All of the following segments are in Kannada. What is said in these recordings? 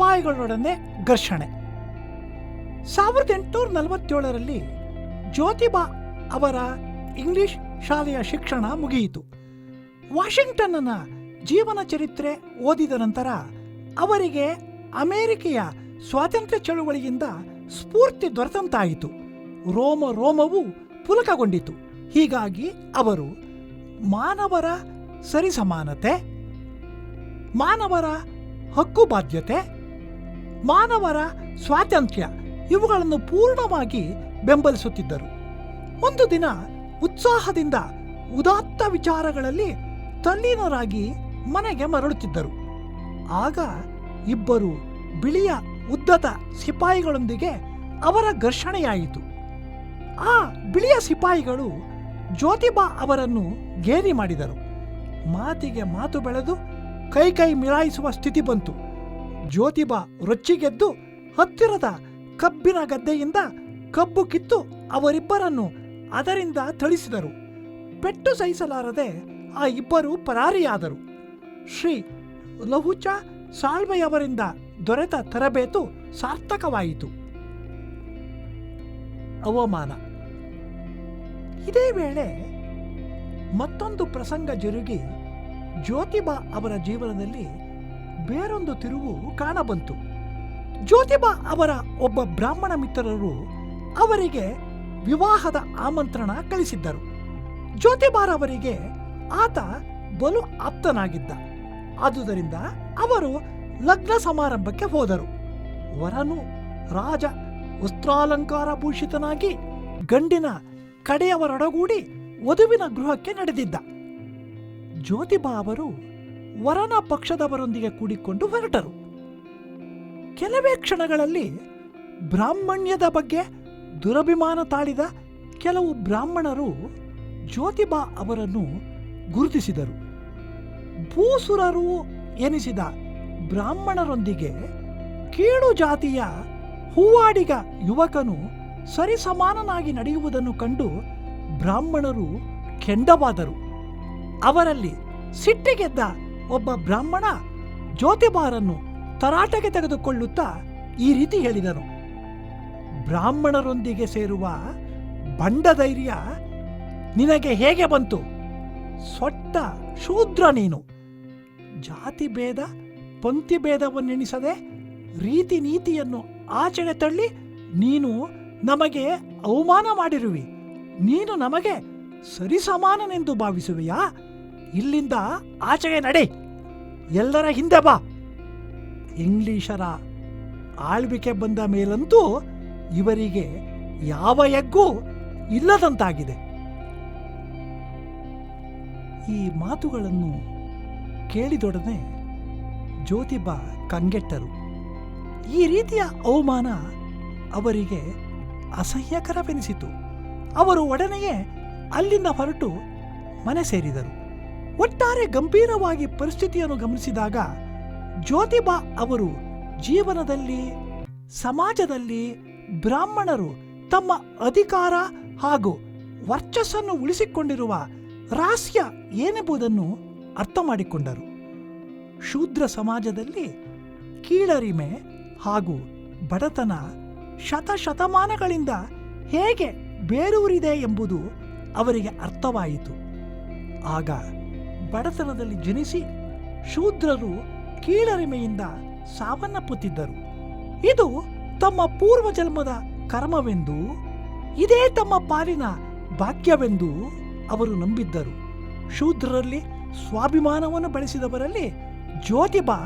ಸಿಪಾಯಿಗಳೊಡನೆ ಘರ್ಷಣೆ. ಸಾವಿರದ ಎಂಟುನೂರ ನಲವತ್ತೇಳರಲ್ಲಿ ಜ್ಯೋತಿಬಾ ಅವರ ಇಂಗ್ಲಿಷ್ ಶಾಲೆಯ ಶಿಕ್ಷಣ ಮುಗಿಯಿತು. ವಾಷಿಂಗ್ಟನ್ನ ಜೀವನ ಚರಿತ್ರೆ ಓದಿದ ನಂತರ ಅವರಿಗೆ ಅಮೆರಿಕೆಯ ಸ್ವಾತಂತ್ರ್ಯ ಚಳುವಳಿಯಿಂದ ಸ್ಫೂರ್ತಿ ದೊರೆತಂತಾಯಿತು. ರೋಮ ರೋಮವು ಪುಲಕಗೊಂಡಿತು. ಹೀಗಾಗಿ ಅವರು ಮಾನವರ ಸರಿಸಮಾನತೆ, ಮಾನವರ ಹಕ್ಕು ಬಾಧ್ಯತೆ ಮಾನವರ ಸ್ವಾತಂತ್ರ್ಯ ಇವುಗಳನ್ನು ಪೂರ್ಣವಾಗಿ ಬೆಂಬಲಿಸುತ್ತಿದ್ದರು. ಒಂದು ದಿನ ಉತ್ಸಾಹದಿಂದ ಉದಾತ್ತ ವಿಚಾರಗಳಲ್ಲಿ ತಲ್ಲೀನರಾಗಿ ಮನೆಗೆ ಮರಳುತ್ತಿದ್ದರು. ಆಗ ಇಬ್ಬರು ಬಿಳಿಯ ಉದ್ದದ ಸಿಪಾಯಿಗಳೊಂದಿಗೆ ಅವರ ಘರ್ಷಣೆಯಾಯಿತು. ಆ ಬಿಳಿಯ ಸಿಪಾಯಿಗಳು ಜ್ಯೋತಿಬಾ ಅವರನ್ನು ಗೇರಿ ಮಾಡಿದರು. ಮಾತಿಗೆ ಮಾತು ಬೆಳೆದು ಕೈ ಕೈ ಮಿಲಾಯಿಸುವ ಸ್ಥಿತಿ ಬಂತು. ಜ್ಯೋತಿಬಾ ರೊಚ್ಚಿಗೆದ್ದು ಹತ್ತಿರದ ಕಬ್ಬಿನ ಗದ್ದೆಯಿಂದ ಕಬ್ಬು ಕಿತ್ತು ಅವರಿಬ್ಬರನ್ನು ಅದರಿಂದ ಥಳಿಸಿದರು. ಪೆಟ್ಟು ಸಹಿಸಲಾರದೆ ಆ ಇಬ್ಬರು ಪರಾರಿಯಾದರು. ಶ್ರೀ ಲಹುಚ ಸಾಳ್ವೆಯವರಿಂದ ದೊರೆತ ತರಬೇತು ಸಾರ್ಥಕವಾಯಿತು. ಅವಮಾನ. ಇದೇ ವೇಳೆ ಮತ್ತೊಂದು ಪ್ರಸಂಗ ಜರುಗಿ ಜ್ಯೋತಿಬಾ ಅವರ ಜೀವನದಲ್ಲಿ ಬೇರೊಂದು ತಿರುವು ಕಾಣಬಂತು. ಜ್ಯೋತಿಬಾ ಅವರ ಒಬ್ಬ ಬ್ರಾಹ್ಮಣ ಮಿತ್ರರು ಅವರಿಗೆ ವಿವಾಹದ ಆಮಂತ್ರಣ ಕಳಿಸಿದ್ದರು. ಜ್ಯೋತಿಬಾರವರಿಗೆ ಆತ ಬಲು ಆಪ್ತನಾಗಿದ್ದ. ಆದುದರಿಂದ ಅವರು ಲಗ್ನ ಸಮಾರಂಭಕ್ಕೆ ಹೋದರು. ವರನು ರಾಜ ವಸ್ತ್ರಾಲಂಕಾರ ಭೂಷಿತನಾಗಿ ಗಂಡಿನ ಕಡೆಯವರೊಡಗೂಡಿ ವಧುವಿನ ಗೃಹಕ್ಕೆ ನಡೆದಿದ್ದ. ಜ್ಯೋತಿಬಾ ಅವರು ವರನ ಪಕ್ಷದವರೊಂದಿಗೆ ಕೂಡಿಕೊಂಡು ಹೊರಟರು. ಕೆಲವೇ ಕ್ಷಣಗಳಲ್ಲಿ ಬ್ರಾಹ್ಮಣ್ಯದ ಬಗ್ಗೆ ದುರಭಿಮಾನ ತಾಳಿದ ಕೆಲವು ಬ್ರಾಹ್ಮಣರು ಜ್ಯೋತಿಬಾ ಅವರನ್ನು ಗುರುತಿಸಿದರು. ಭೂಸುರರು ಎನಿಸಿದ ಬ್ರಾಹ್ಮಣರೊಂದಿಗೆ ಕೀಳು ಜಾತಿಯ ಹೂವಾಡಿಗ ಯುವಕನು ಸರಿಸಮಾನನಾಗಿ ನಡೆಯುವುದನ್ನು ಕಂಡು ಬ್ರಾಹ್ಮಣರು ಕೆಂಡವಾದರು. ಅವರಲ್ಲಿ ಸಿಟ್ಟಿಗೆದ್ದ ಒಬ್ಬ ಬ್ರಾಹ್ಮಣ ಜ್ಯೋತಿಬಾರನ್ನು ತರಾಟೆಗೆ ತೆಗೆದುಕೊಳ್ಳುತ್ತಾ ಈ ರೀತಿ ಹೇಳಿದನು. ಬ್ರಾಹ್ಮಣರೊಂದಿಗೆ ಸೇರುವ ಬಂಡ ಧೈರ್ಯ ನಿನಗೆ ಹೇಗೆ ಬಂತು? ಸೊಟ್ಟ ಶೂದ್ರ ನೀನು. ಜಾತಿ ಭೇದ, ಪಂಕ್ತಿ ಭೇದವನ್ನೆಣಿಸದೆ ರೀತಿ ನೀತಿಯನ್ನು ಆಚೆಗೆ ತಳ್ಳಿ ನೀನು ನಮಗೆ ಅವಮಾನ ಮಾಡಿರುವಿ. ನೀನು ನಮಗೆ ಸರಿಸಮಾನನೆಂದು ಭಾವಿಸುವೆಯಾ? ಇಲ್ಲಿಂದ ಆಚೆಗೆ ನಡೆ. ಎಲ್ಲರ ಹಿಂದೆ ಬಾ. ಇಂಗ್ಲಿಷರ ಆಳ್ವಿಕೆ ಬಂದ ಮೇಲಂತೂ ಇವರಿಗೆ ಯಾವ ಎಗ್ಗೂ ಇಲ್ಲದಂತಾಗಿದೆ. ಈ ಮಾತುಗಳನ್ನು ಕೇಳಿದೊಡನೆ ಜ್ಯೋತಿಬಾ ಕಂಗೆಟ್ಟರು. ಈ ರೀತಿಯ ಅವಮಾನ ಅವರಿಗೆ ಅಸಹ್ಯಕರವೆನಿಸಿತು. ಅವರು ಒಡನೆಯೇ ಅಲ್ಲಿಂದ ಹೊರಟು ಮನೆ ಸೇರಿದರು. ಒಟ್ಟಾರೆ ಗಂಭೀರವಾಗಿ ಪರಿಸ್ಥಿತಿಯನ್ನು ಗಮನಿಸಿದಾಗ ಜ್ಯೋತಿಬಾ ಅವರು ಜೀವನದಲ್ಲಿ, ಸಮಾಜದಲ್ಲಿ ಬ್ರಾಹ್ಮಣರು ತಮ್ಮ ಅಧಿಕಾರ ಹಾಗೂ ವರ್ಚಸ್ಸನ್ನು ಉಳಿಸಿಕೊಂಡಿರುವ ರಹಸ್ಯ ಏನೆಂಬುದನ್ನು ಅರ್ಥ ಮಾಡಿಕೊಂಡರು ಶೂದ್ರ ಸಮಾಜದಲ್ಲಿ ಕೀಳರಿಮೆ ಹಾಗೂ ಬಡತನ ಶತಶತಮಾನಗಳಿಂದ ಹೇಗೆ ಬೇರೂರಿದೆ ಎಂಬುದು ಅವರಿಗೆ ಅರ್ಥವಾಯಿತು. ಆಗ ಬಡತನದಲ್ಲಿ ಜನಿಸಿ ಶೂದ್ರರು ಕೀಳರಿಮೆಯಿಂದ ಸಾವನ್ನಪ್ಪುತ್ತಿದ್ದರು. ಇದು ತಮ್ಮ ಪೂರ್ವ ಜನ್ಮದ ಕರ್ಮವೆಂದು, ಇದೇ ತಮ್ಮ ಪಾಲಿನ ಭಾಗ್ಯವೆಂದು ಅವರು ನಂಬಿದ್ದರು. ಶೂದ್ರರಲ್ಲಿ ಸ್ವಾಭಿಮಾನವನ್ನು ಬೆಳೆಸಿದವರಲ್ಲಿ ಜ್ಯೋತಿಬಾ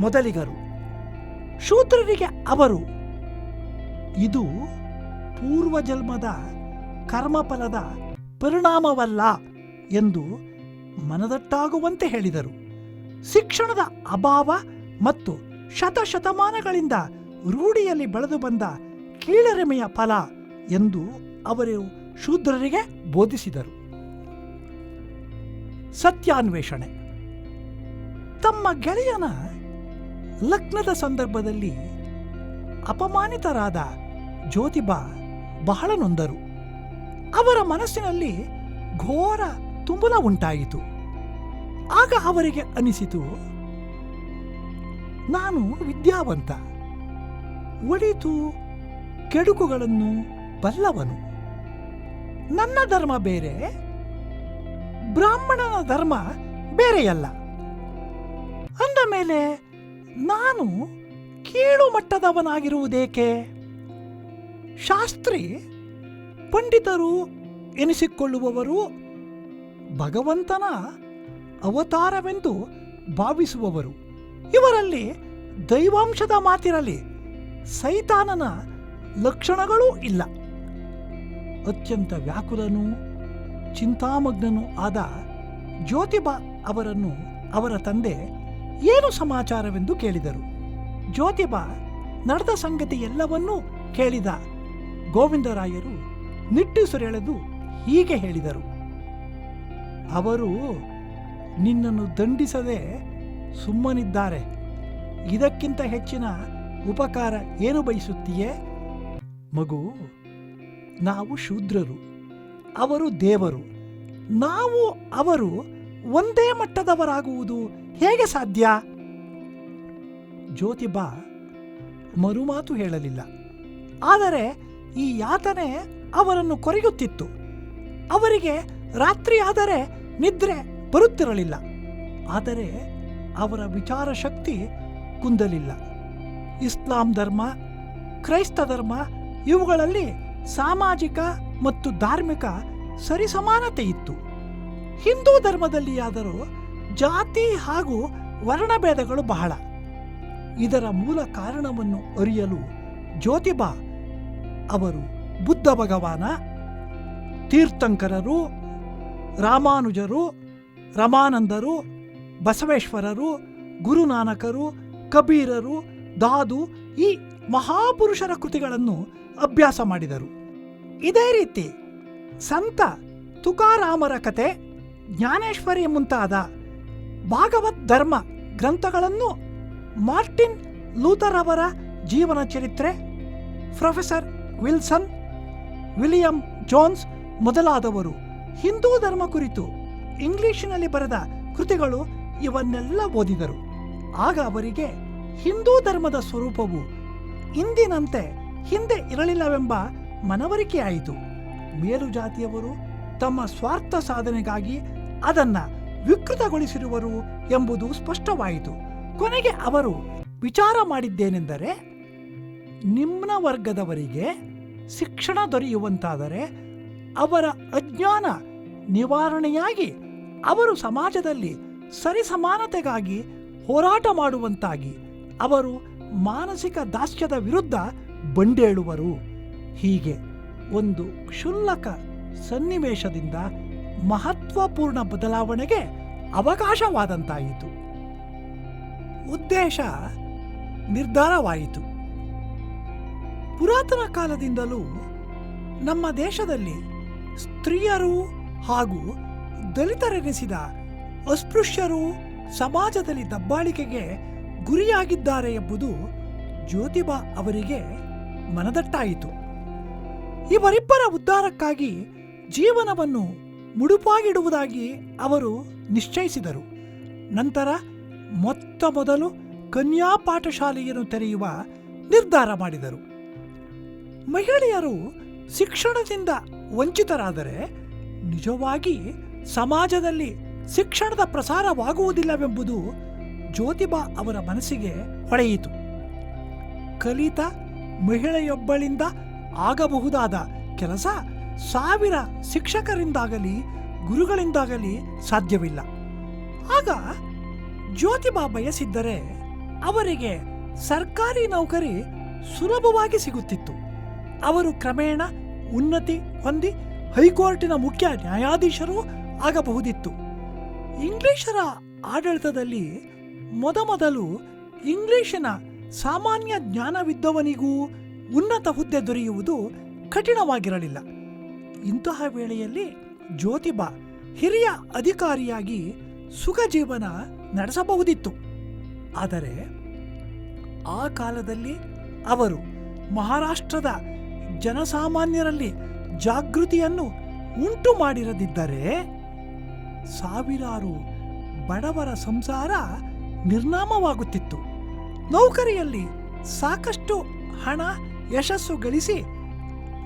ಮೊದಲಿಗರು. ಶೂದ್ರರಿಗೆ ಅವರು, ಇದು ಪೂರ್ವಜನ್ಮದ ಕರ್ಮಫಲದ ಪರಿಣಾಮವಲ್ಲ ಎಂದು ಮನದಟ್ಟಾಗುವಂತೆ ಹೇಳಿದರು. ಶಿಕ್ಷಣದ ಅಭಾವ ಮತ್ತು ಶತಶತಮಾನಗಳಿಂದ ರೂಢಿಯಲ್ಲಿ ಬೆಳೆದು ಬಂದ ಕೀಳರಿಮೆಯ ಫಲ ಎಂದು ಅವರು ಶೂದ್ರರಿಗೆ ಬೋಧಿಸಿದರು. ಸತ್ಯಾನ್ವೇಷಣೆ. ತಮ್ಮ ಗೆಳೆಯನ ಲಗ್ನದ ಸಂದರ್ಭದಲ್ಲಿ ಅಪಮಾನಿತರಾದ ಜ್ಯೋತಿಬಾ ಬಹಳ ನೊಂದರು. ಅವರ ಮನಸ್ಸಿನಲ್ಲಿ ಘೋರ ತುಮುಲ ಉಂಟಾಯಿತು. ಆಗ ಅವರಿಗೆ ಅನಿಸಿತು, ನಾನು ವಿದ್ಯಾವಂತ. ಒಳಿತು ಕೆಡುಕುಗಳನ್ನು ಬಲ್ಲವನು. ನನ್ನ ಧರ್ಮ ಬೇರೆ, ಬ್ರಾಹ್ಮಣನ ಧರ್ಮ ಬೇರೆಯಲ್ಲ. ಅಂದ ಮೇಲೆ, ನಾನು ಕೀಳು ಮಟ್ಟದವನಾಗಿರುವುದೇಕೆ? ಶಾಸ್ತ್ರಿ, ಪಂಡಿತರು ಎನಿಸಿಕೊಳ್ಳುವವರು ಭಗವಂತನ ಅವತಾರವೆಂದು ಭಾವಿಸುವವರು. ಇವರಲ್ಲಿ ದೈವಾಂಶದ ಮಾತಿರಲಿ, ಸೈತಾನನ ಲಕ್ಷಣಗಳೂ ಇಲ್ಲ. ಅತ್ಯಂತ ವ್ಯಾಕುಲನೂ, ಚಿಂತಾಮಗ್ನನೂ ಆದ ಜ್ಯೋತಿಬಾ ಅವರನ್ನು ಅವರ ತಂದೆ ಏನು ಸಮಾಚಾರವೆಂದು ಕೇಳಿದರು. ಜ್ಯೋತಿಬಾ ನಡೆದ ಸಂಗತಿ ಎಲ್ಲವನ್ನೂ ಕೇಳಿದ ಗೋವಿಂದರಾಯರು ನಿಟ್ಟುಸಿರೆಳೆದು ಹೀಗೆ ಹೇಳಿದರು. ಅವರು ನಿನ್ನನ್ನು ದಂಡಿಸದೆ ಸುಮ್ಮನಿದ್ದಾರೆ. ಇದಕ್ಕಿಂತ ಹೆಚ್ಚಿನ ಉಪಕಾರ ಏನು ಬಯಸುತ್ತೀಯೇ? ಮಗು, ನಾವು ಶೂದ್ರರು, ಅವರು ದೇವರು. ನಾವು, ಅವರು ಒಂದೇ ಮಟ್ಟದವರಾಗುವುದು ಹೇಗೆ ಸಾಧ್ಯ? ಜ್ಯೋತಿಬಾ ಮರುಮಾತು ಹೇಳಲಿಲ್ಲ. ಆದರೆ ಈ ಯಾತನೆ ಅವರನ್ನು ಕೊರೆಯುತ್ತಿತ್ತು. ಅವರಿಗೆ ರಾತ್ರಿ ಆದರೆ ನಿದ್ರೆ ಬರುತ್ತಿರಲಿಲ್ಲ. ಆದರೆ ಅವರ ವಿಚಾರ ಶಕ್ತಿ ಕುಂದಲಿಲ್ಲ. ಇಸ್ಲಾಂ ಧರ್ಮ, ಕ್ರೈಸ್ತ ಧರ್ಮ ಇವುಗಳಲ್ಲಿ ಸಾಮಾಜಿಕ ಮತ್ತು ಧಾರ್ಮಿಕ ಸರಿಸಮಾನತೆ ಇತ್ತು. ಹಿಂದೂ ಧರ್ಮದಲ್ಲಿಯಾದರೂ ಜಾತಿ ಹಾಗೂ ವರ್ಣಭೇದಗಳು ಬಹಳ. ಇದರ ಮೂಲ ಕಾರಣವನ್ನು ಅರಿಯಲು ಜ್ಯೋತಿಬಾ ಅವರು ಬುದ್ಧ ಭಗವಾನ, ತೀರ್ಥಂಕರರು ರಾಮಾನುಜರು, ರಮಾನಂದರು, ಬಸವೇಶ್ವರರು, ಗುರುನಾನಕರು, ಕಬೀರರು, ದಾದು ಈ ಮಹಾಪುರುಷರ ಕೃತಿಗಳನ್ನು ಅಭ್ಯಾಸ ಮಾಡಿದರು. ಇದೇ ರೀತಿ ಸಂತ ತುಕಾರಾಮರ ಕತೆ, ಜ್ಞಾನೇಶ್ವರಿ ಮುಂತಾದ ಭಾಗವತ್ ಧರ್ಮ ಗ್ರಂಥಗಳನ್ನು ಮಾರ್ಟಿನ್ ಲೂಥರ್ ಅವರ ಜೀವನ ಚರಿತ್ರೆ, ಪ್ರೊಫೆಸರ್ ವಿಲ್ಸನ್, ವಿಲಿಯಂ ಜೋನ್ಸ್ ಮೊದಲಾದವರು ಹಿಂದೂ ಧರ್ಮ ಕುರಿತು ಇಂಗ್ಲಿಷಿನಲ್ಲಿ ಬರೆದ ಕೃತಿಗಳು ಇವನ್ನೆಲ್ಲ ಓದಿದರು. ಆಗ ಅವರಿಗೆ ಹಿಂದೂ ಧರ್ಮದ ಸ್ವರೂಪವು ಇಂದಿನಂತೆ ಹಿಂದೆ ಇರಲಿಲ್ಲವೆಂಬ ಮನವರಿಕೆಯಾಯಿತು ಮೇಲುಜಾತಿಯವರು ತಮ್ಮ ಸ್ವಾರ್ಥ ಸಾಧನೆಗಾಗಿ ಅದನ್ನ ವಿಕೃತಗೊಳಿಸಿರುವರು ಎಂಬುದು ಸ್ಪಷ್ಟವಾಯಿತು. ಕೊನೆಗೆ ಅವರು ವಿಚಾರ ಮಾಡಿದ್ದೇನೆಂದರೆ, ನಿಮ್ನ ವರ್ಗದವರಿಗೆ ಶಿಕ್ಷಣ ದೊರೆಯುವಂತಾದರೆ ಅವರ ಅಜ್ಞಾನ ನಿವಾರಣೆಯಾಗಿ ಅವರು ಸಮಾಜದಲ್ಲಿ ಸರಿಸಮಾನತೆಗಾಗಿ ಹೋರಾಟ ಮಾಡುವಂತಾಗಿ ಅವರು ಮಾನಸಿಕ ದಾಸ್ಯದ ವಿರುದ್ಧ ಬಂಡೇಳುವರು. ಹೀಗೆ ಒಂದು ಕ್ಷುಲ್ಲಕ ಸನ್ನಿವೇಶದಿಂದ ಮಹತ್ವಪೂರ್ಣ ಬದಲಾವಣೆಗೆ ಅವಕಾಶವಾದಂತಾಯಿತು. ಉದ್ದೇಶ ನಿರ್ಧಾರವಾಯಿತು. ಪುರಾತನ ಕಾಲದಿಂದಲೂ ನಮ್ಮ ದೇಶದಲ್ಲಿ ಸ್ತ್ರೀಯರು ಹಾಗೂ ದಲಿತರೆನಿಸಿದ ಅಸ್ಪೃಶ್ಯರು ಸಮಾಜದಲ್ಲಿ ದಬ್ಬಾಳಿಕೆಗೆ ಗುರಿಯಾಗಿದ್ದಾರೆ ಎಂಬುದು ಜ್ಯೋತಿಬಾ ಅವರಿಗೆ ಮನದಟ್ಟಾಯಿತು. ಇವರಿಬ್ಬರ ಉದ್ಧಾರಕ್ಕಾಗಿ ಜೀವನವನ್ನು ಮುಡುಪಾಗಿಡುವುದಾಗಿ ಅವರು ನಿಶ್ಚಯಿಸಿದರು. ನಂತರ ಮೊತ್ತ ಮೊದಲು ಕನ್ಯಾ ಪಾಠಶಾಲೆಯನ್ನು ತೆರೆಯುವ ನಿರ್ಧಾರ ಮಾಡಿದರು. ಮಹಿಳೆಯರು ಶಿಕ್ಷಣದಿಂದ ವಂಚಿತರಾದರೆ ನಿಜವಾಗಿ ಸಮಾಜದಲ್ಲಿ ಶಿಕ್ಷಣದ ಪ್ರಸಾರವಾಗುವುದಿಲ್ಲವೆಂಬುದು ಜ್ಯೋತಿಬಾ ಅವರ ಮನಸ್ಸಿಗೆ ಹೊಳೆಯಿತು. ಕಲಿತ ಮಹಿಳೆಯೊಬ್ಬಳಿಂದ ಆಗಬಹುದಾದ ಕೆಲಸ ಸಾವಿರ ಶಿಕ್ಷಕರಿಂದಾಗಲಿ, ಗುರುಗಳಿಂದಾಗಲಿ ಸಾಧ್ಯವಿಲ್ಲ. ಆಗ ಜ್ಯೋತಿಬಾ ಬಯಸಿದ್ದರೆ ಅವರಿಗೆ ಸರ್ಕಾರಿ ನೌಕರಿ ಸುಲಭವಾಗಿ ಸಿಗುತ್ತಿತ್ತು. ಅವರು ಕ್ರಮೇಣ ಉನ್ನತಿ ಹೊಂದಿ ಹೈಕೋರ್ಟಿನ ಮುಖ್ಯ ನ್ಯಾಯಾಧೀಶರೂ ಆಗಬಹುದಿತ್ತು. ಇಂಗ್ಲಿಷರ ಆಡಳಿತದಲ್ಲಿ ಮೊದಮೊದಲು ಇಂಗ್ಲಿಶಿನ ಸಾಮಾನ್ಯ ಜ್ಞಾನವಿದ್ದವನಿಗೂ ಉನ್ನತ ಹುದ್ದೆ ದೊರೆಯುವುದು ಕಠಿಣವಾಗಿರಲಿಲ್ಲ. ಇಂತಹ ವೇಳೆಯಲ್ಲಿ ಜ್ಯೋತಿಬಾ ಹಿರಿಯ ಅಧಿಕಾರಿಯಾಗಿ ಸುಖ ಜೀವನ ನಡೆಸಬಹುದಿತ್ತು. ಆದರೆ ಆ ಕಾಲದಲ್ಲಿ ಅವರು ಮಹಾರಾಷ್ಟ್ರದ ಜನಸಾಮಾನ್ಯರಲ್ಲಿ ಜಾಗೃತಿಯನ್ನು ಉಂಟು ಮಾಡಿರದಿದ್ದರೆ ಸಾವಿರಾರು ಬಡವರ ಸಂಸಾರ ನಿರ್ನಾಮವಾಗುತ್ತಿತ್ತು. ನೌಕರಿಯಲ್ಲಿ ಸಾಕಷ್ಟು ಹಣ, ಯಶಸ್ಸು ಗಳಿಸಿ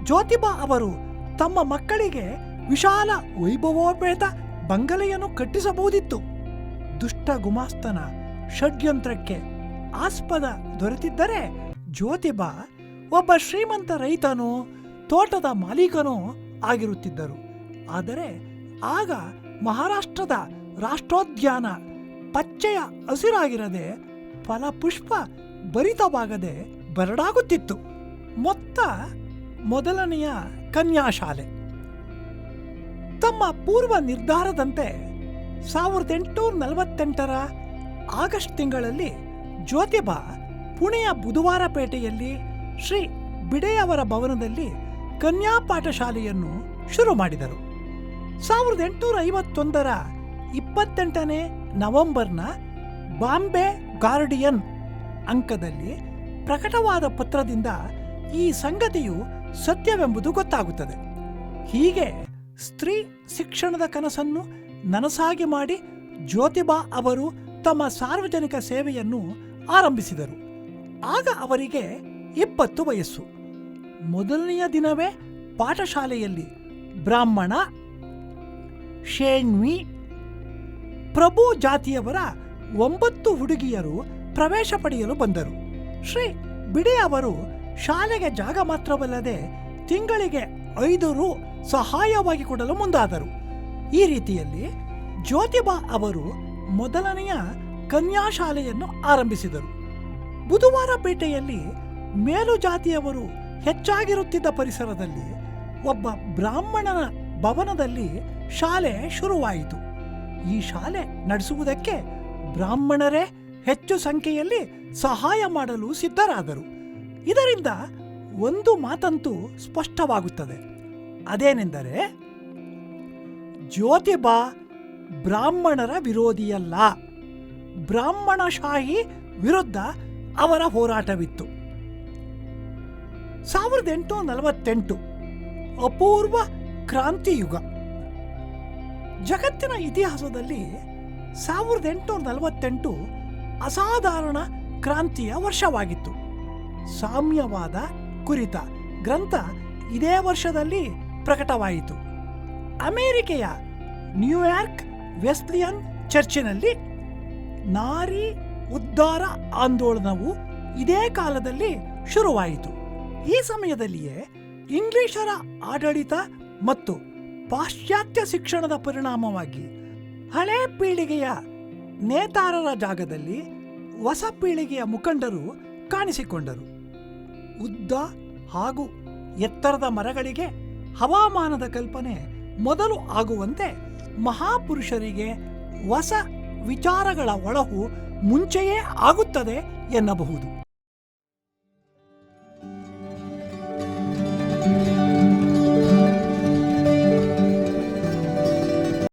ಜ್ಯೋತಿಬಾ ಅವರು ತಮ್ಮ ಮಕ್ಕಳಿಗೆ ವಿಶಾಲ ವೈಭವೋಪೇತ ಬಂಗಲೆಯನ್ನು ಕಟ್ಟಿಸಬಹುದಿತ್ತು. ದುಷ್ಟ ಗುಮಾಸ್ತನ ಷಡ್ಯಂತ್ರಕ್ಕೆ ಆಸ್ಪದ ದೊರೆತಿದ್ದರೆ ಜ್ಯೋತಿಬಾ ಒಬ್ಬ ಶ್ರೀಮಂತ ರೈತನೋ ತೋಟದ ಮಾಲೀಕನೂ ಆಗಿರುತ್ತಿದ್ದರು. ಆದರೆ ಆಗ ಮಹಾರಾಷ್ಟ್ರದ ರಾಷ್ಟ್ರೋದ್ಯಾನ ಪಚ್ಚೆಯ ಹಸಿರಾಗಿರದೆ ಫಲಪುಷ್ಪ ಭರಿತವಾಗದೆ ಬರಡಾಗುತ್ತಿತ್ತು. ಮೊತ್ತ ಮೊದಲನೆಯ ಕನ್ಯಾಶಾಲೆ. ತಮ್ಮ ಪೂರ್ವ ನಿರ್ಧಾರದಂತೆ ಸಾವಿರದ ಎಂಟುನೂರ ನಲವತ್ತೆಂಟರ ಆಗಸ್ಟ್ ತಿಂಗಳಲ್ಲಿ ಜ್ಯೋತಿಬಾ ಪುಣೆಯ ಬುಧವಾರ ಪೇಟೆಯಲ್ಲಿ ಶ್ರೀ ಬಿಡೆಯವರ ಭವನದಲ್ಲಿ ಕನ್ಯಾ ಪಾಠಶಾಲೆಯನ್ನು ಶುರು ಮಾಡಿದರು. ಸಾವಿರದ ಎಂಟುನೂರ ಐವತ್ತೊಂದರ ಇಪ್ಪತ್ತೆಂಟನೇ ನವೆಂಬರ್ನ ಬಾಂಬೆ ಗಾರ್ಡಿಯನ್ ಅಂಕದಲ್ಲಿ ಪ್ರಕಟವಾದ ಪತ್ರದಿಂದ ಈ ಸಂಗತಿಯು ಸತ್ಯವೆಂಬುದು ಗೊತ್ತಾಗುತ್ತದೆ. ಹೀಗೆ ಸ್ತ್ರೀ ಶಿಕ್ಷಣದ ಕನಸನ್ನು ನನಸಾಗಿ ಮಾಡಿ ಜ್ಯೋತಿಬಾ ಅವರು ತಮ್ಮ ಸಾರ್ವಜನಿಕ ಸೇವೆಯನ್ನು ಆರಂಭಿಸಿದರು. ಆಗ ಅವರಿಗೆ ಇಪ್ಪತ್ತು ವಯಸ್ಸು. ಮೊದಲನೆಯ ದಿನವೇ ಪಾಠಶಾಲೆಯಲ್ಲಿ ಬ್ರಾಹ್ಮಣ, ಶೇಣ್ವಿ, ಪ್ರಭು ಜಾತಿಯವರ ಒಂಬತ್ತು ಹುಡುಗಿಯರು ಪ್ರವೇಶ ಪಡೆಯಲು ಬಂದರು. ಶ್ರೀ ಬಿಡಿ ಅವರು ಶಾಲೆಗೆ ಜಾಗ ಮಾತ್ರವಲ್ಲದೆ ತಿಂಗಳಿಗೆ ಐದು ರು ಸಹಾಯವಾಗಿ ಕೊಡಲು ಮುಂದಾದರು. ಈ ರೀತಿಯಲ್ಲಿ ಜ್ಯೋತಿಬಾ ಅವರು ಮೊದಲನೆಯ ಕನ್ಯಾಶಾಲೆಯನ್ನು ಆರಂಭಿಸಿದರು. ಬುಧವಾರ ಪೇಟೆಯಲ್ಲಿ ಮೇಲು ಜಾತಿಯವರು ಹೆಚ್ಚಾಗಿರುತ್ತಿದ್ದ ಪರಿಸರದಲ್ಲಿ ಒಬ್ಬ ಬ್ರಾಹ್ಮಣನ ಭವನದಲ್ಲಿ ಶಾಲೆ ಶುರುವಾಯಿತು. ಈ ಶಾಲೆ ನಡೆಸುವುದಕ್ಕೆ ಬ್ರಾಹ್ಮಣರೇ ಹೆಚ್ಚು ಸಂಖ್ಯೆಯಲ್ಲಿ ಸಹಾಯ ಮಾಡಲು ಸಿದ್ಧರಾದರು. ಇದರಿಂದ ಒಂದು ಮಾತಂತೂ ಸ್ಪಷ್ಟವಾಗುತ್ತದೆ. ಅದೇನೆಂದರೆ ಜ್ಯೋತಿಬಾ ಬ್ರಾಹ್ಮಣರ ವಿರೋಧಿಯಲ್ಲ. ಬ್ರಾಹ್ಮಣಶಾಹಿ ವಿರುದ್ಧ ಅವರ ಹೋರಾಟವಿತ್ತು. ಸಾವಿರದ ಎಂಟುನೂರ ನಲವತ್ತೆಂಟು ಅಪೂರ್ವ ಕ್ರಾಂತಿಯುಗ. ಜಗತ್ತಿನ ಇತಿಹಾಸದಲ್ಲಿ ಸಾವಿರದ ಎಂಟುನೂರ ನಲವತ್ತೆಂಟು ಅಸಾಧಾರಣ ಕ್ರಾಂತಿಯ ವರ್ಷವಾಗಿತ್ತು. ಸಾಮ್ಯವಾದ ಕುರಿತ ಗ್ರಂಥ ಇದೇ ವರ್ಷದಲ್ಲಿ ಪ್ರಕಟವಾಯಿತು. ಅಮೆರಿಕೆಯ ನ್ಯೂಯಾರ್ಕ್ ವೆಸ್ಲಿಯನ್ ಚರ್ಚಿನಲ್ಲಿ ನಾರಿ ಉದ್ಧಾರ ಆಂದೋಲನವು ಇದೇ ಕಾಲದಲ್ಲಿ ಶುರುವಾಯಿತು. ಈ ಸಮಯದಲ್ಲಿಯೇ ಇಂಗ್ಲಿಷರ ಆಡಳಿತ ಮತ್ತು ಪಾಶ್ಚಾತ್ಯ ಶಿಕ್ಷಣದ ಪರಿಣಾಮವಾಗಿ ಹಳೆ ಪೀಳಿಗೆಯ ನೇತಾರರ ಜಾಗದಲ್ಲಿ ಹೊಸ ಪೀಳಿಗೆಯ ಮುಖಂಡರು ಕಾಣಿಸಿಕೊಂಡರು. ಉದ್ದ ಹಾಗೂ ಎತ್ತರದ ಮರಗಳಿಗೆ ಹವಾಮಾನದ ಕಲ್ಪನೆ ಮೊದಲು ಆಗುವಂತೆ ಮಹಾಪುರುಷರಿಗೆ ಹೊಸ ವಿಚಾರಗಳ ಒಳಹು ಮುಂಚೆಯೇ ಆಗುತ್ತದೆ ಎನ್ನಬಹುದು.